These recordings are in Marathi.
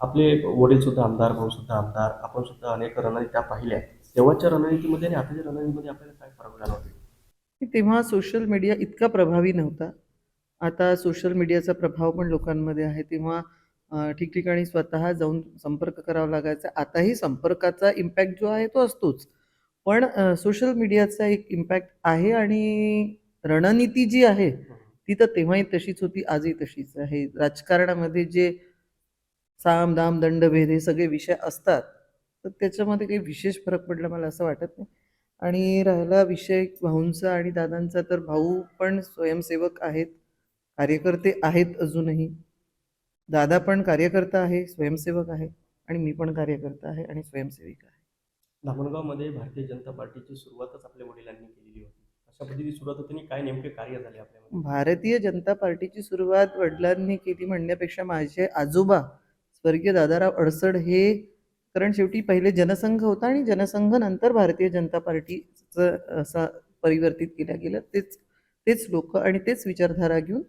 आपले वडील सुद्धा आमदार भाऊ सुद्धा आमदार आपण सुद्धा अनेक रणनीत्या पाहिल्या. तेव्हाच्या रणनीतीमध्ये आणि आताच्या रणनीतीमध्ये आपल्याला काय फरक झाला होता तेव्हा सोशल मीडिया इतका प्रभावी नव्हता. आता सोशल मीडियाचा प्रभाव पण लोकांमध्ये आहे. तेव्हा ठिकठिकाणी स्वतः जाऊन संपर्क करावा लागायचा. आताही संपर्काचा इम्पॅक्ट जो आहे तो असतोच. पण सोशल मीडियाचा एक इम्पॅक्ट आहे आणि रणनीती जी आहे ती तर तेव्हाही तशीच होती आजही तशीच आहे. राजकारणामध्ये जे साम दाम दंडभेद हे सगळे विषय असतात. तर त्याच्यामध्ये काही विशेष फरक पडला मला असं वाटत नाही. आणि राहिला विषय भाऊंचा आणि दादांचा तर भाऊ पण स्वयंसेवक आहेत. कार्यकर्ते आहेत अजूनही. दादा पण कार्यकर्ता आहे स्वयंसेवक आहे आणि मी पण कार्यकर्ता आहे आणि स्वयंसेविका आहे. धामणगावमध्ये भारतीय जनता पार्टीची सुरुवातच आपल्या वडिलांनी केलेली होती. अशा सुरुवात होती आणि काय नेमके कार्य झाले आपल्यामध्ये? भारतीय जनता पार्टीची सुरुवात वडिलांनी केली म्हणण्यापेक्षा माझे आजोबा स्वर्गीय दादाराव अडसड हे कारण शेवटी पहिले जनसंघ होता आणि जनसंघ नंतर भारतीय जनता पार्टीचं असा परिवर्तित केल्या गेलं तेच तेच लोक आणि तेच विचारधारा घेऊन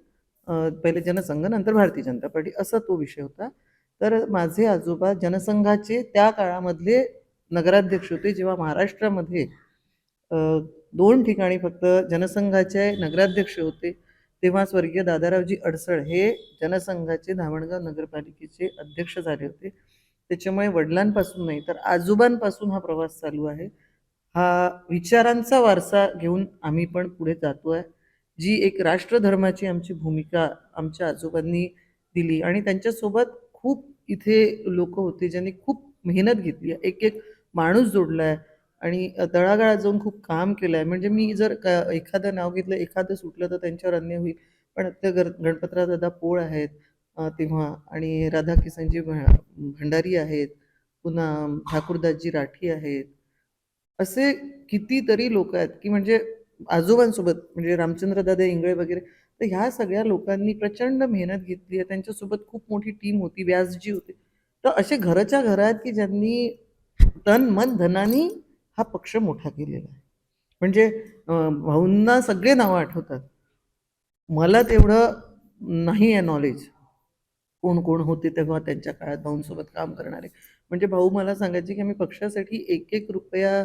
पहिले जनसंघ नंतर भारतीय जनता पार्टी असा तो विषय होता. तर माझे आजोबा जनसंघाचे त्या काळामधले नगराध्यक्ष होते. जेव्हा महाराष्ट्रामध्ये दोन ठिकाणी फक्त जनसंघाचे नगराध्यक्ष होते. तेव्हा स्वर्गीय दादारावजी अडसळ हे जनसंघाचे धामणगाव नगरपालिकेचे अध्यक्ष झाले होते. त्याच्यामुळे वडिलांपासून नाही तर आजोबांपासून हा प्रवास चालू आहे. हा विचारांचा वारसा घेऊन आम्ही पण पुढे जातो आहे जी एक राष्ट्रधर्माची आमची भूमिका आमच्या आजोबांनी दिली आणि त्यांच्यासोबत खूप इथे लोक होते ज्यांनी खूप मेहनत घेतली. आहे एक एक माणूस जोडला आहे आणि तळागाळात जाऊन खूप काम केलं आहे म्हणजे मी जर का एखादं नाव घेतलं एखादं सुटलं तर त्यांच्यावर अन्य होईल. पण ते गर गणपतराव दादा पोळ आहेत तेव्हा आणि राधा किसनजी भंडारी आहेत पुन्हा ठाकूरदासजी राठी आहेत. असे कितीतरी लोक आहेत की म्हणजे आजोबांसोबत म्हणजे रामचंद्र दादा इंगळे वगैरे तर ह्या सगळ्या लोकांनी प्रचंड मेहनत घेतली आहे. त्यांच्यासोबत खूप मोठी टीम होती व्यासजी होते. तर असे घराच्या घरात की ज्यांनी तन मन धनानी हा पक्ष मोठा केलेला आहे. म्हणजे भाऊंना सगळे नावं आठवतात. मला तेवढं नाही आहे नॉलेज कोण कोण होते तेव्हा त्यांच्या काळात भाऊंसोबत काम करणारे. म्हणजे भाऊ मला सांगायचे की आम्ही पक्षासाठी एक एक रुपया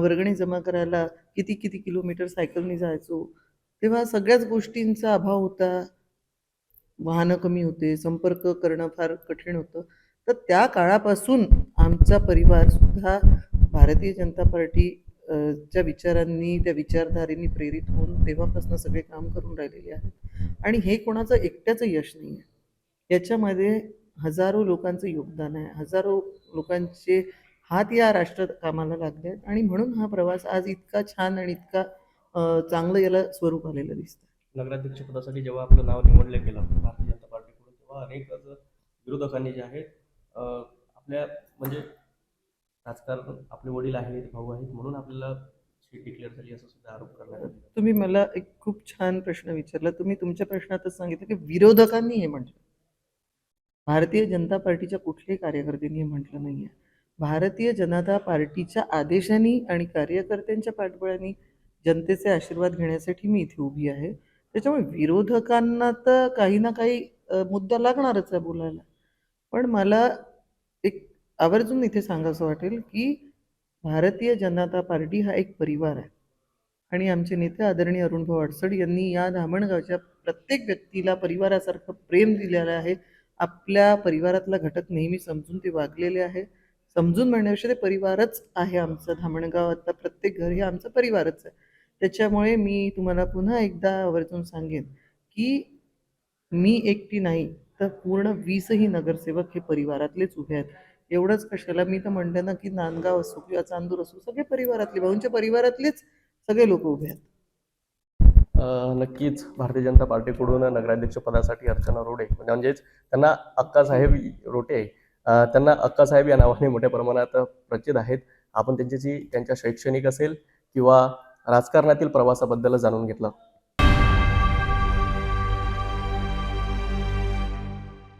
वर्गणी जमा करायला किती किती किलोमीटर सायकलने जायचो? तेव्हा सगळ्याच गोष्टींचा अभाव होता. वाहनं कमी होते संपर्क करणं फार कठीण होतं. तर त्या काळापासून आमचा परिवार सुद्धा भारतीय जनता पार्टी च्या विचारांनी त्या विचारधारेने प्रेरित होऊन तेव्हापासून सगळे काम करून राहिलेले आहेत. आणि हे कोणाचं एकट्याचं यश नाही आहे. याच्यामध्ये हजारो लोकांचं योगदान आहे. हजारो लोकांचे हात या राष्ट्र कामाला लागले आहेत. आणि म्हणून हा प्रवास आज इतका छान आणि इतका चांगलं याला स्वरूप आलेलं दिसतं नगराध्यक्ष पदासाठी जेव्हा आपलं नाव निवडलं गेलं भारतीय जनता पार्टीकडून तेव्हा अनेक विरोधकांनी जे आहेत आपल्या म्हणजे राजकारण आपले वडील आहेत भाऊ आहेत म्हणून आपल्याला सीट डिक्लेअर झाली असं सुद्धा आरोप करण्यात आले. तुम्ही मला एक खूप छान प्रश्न विचारला. तुम्ही तुमच्या प्रश्नातच सांगितलं की विरोधकांनी हे म्हटलं. भारतीय जनता पार्टीच्या कुठल्याही कार्यकर्त्यांनी हे म्हटलं नाही आहे भारतीय जनता पार्टीच्या आदेशाने आणि कार्यकर्त्यांच्या पाठबळाने जनतेचे आशीर्वाद घेण्यासाठी मी इथे उभी आहे. त्याच्यामुळे विरोधकांना तर काही ना काही अ, मुद्दा लागणारच आहे बोलायला. पण मला एक आवर्जून इथे सांगावंसं वाटेल की भारतीय जनता पार्टी हा एक परिवार आहे. आणि आमचे नेते आदरणीय अरुणभाऊ अडसड यांनी या धामणगावच्या प्रत्येक व्यक्तीला परिवारासारखं प्रेम दिलेलं आहे. आपल्या परिवारातला घटक नेहमी समजून ते वागलेले आहे. समजून म्हणण्यापेक्षा ते परिवारच आहे आमचं धामणगाव आता प्रत्येक घर हे आमचं परिवारच आहे. त्याच्यामुळे मी तुम्हाला पुन्हा एकदा आवर्जून सांगेन की मी एकटी नाही तर पूर्ण वीसही नगरसेवक हे परिवारातलेच उभे आहेत. एवढंच कशाला? मी तर म्हणते ना की नांदगाव असो किंवा चांदूर असो सगळे परिवारातले भाऊंच्या परिवारातलेच सगळे लोक उभे आहेत. नक्कीच. भारतीय जनता पार्टीकडून नगराध्यक्ष पदासाठी अर्चना रोडे म्हणजेच त्यांना अक्कासाहेब रोटे त्यांना अक्कासाहेब या नावाने मोठ्या प्रमाणात प्रचित आहेत. आपण त्यांच्याशी त्यांच्या शैक्षणिक असेल किंवा राजकारणातील प्रवासाबद्दल जाणून घेतलं.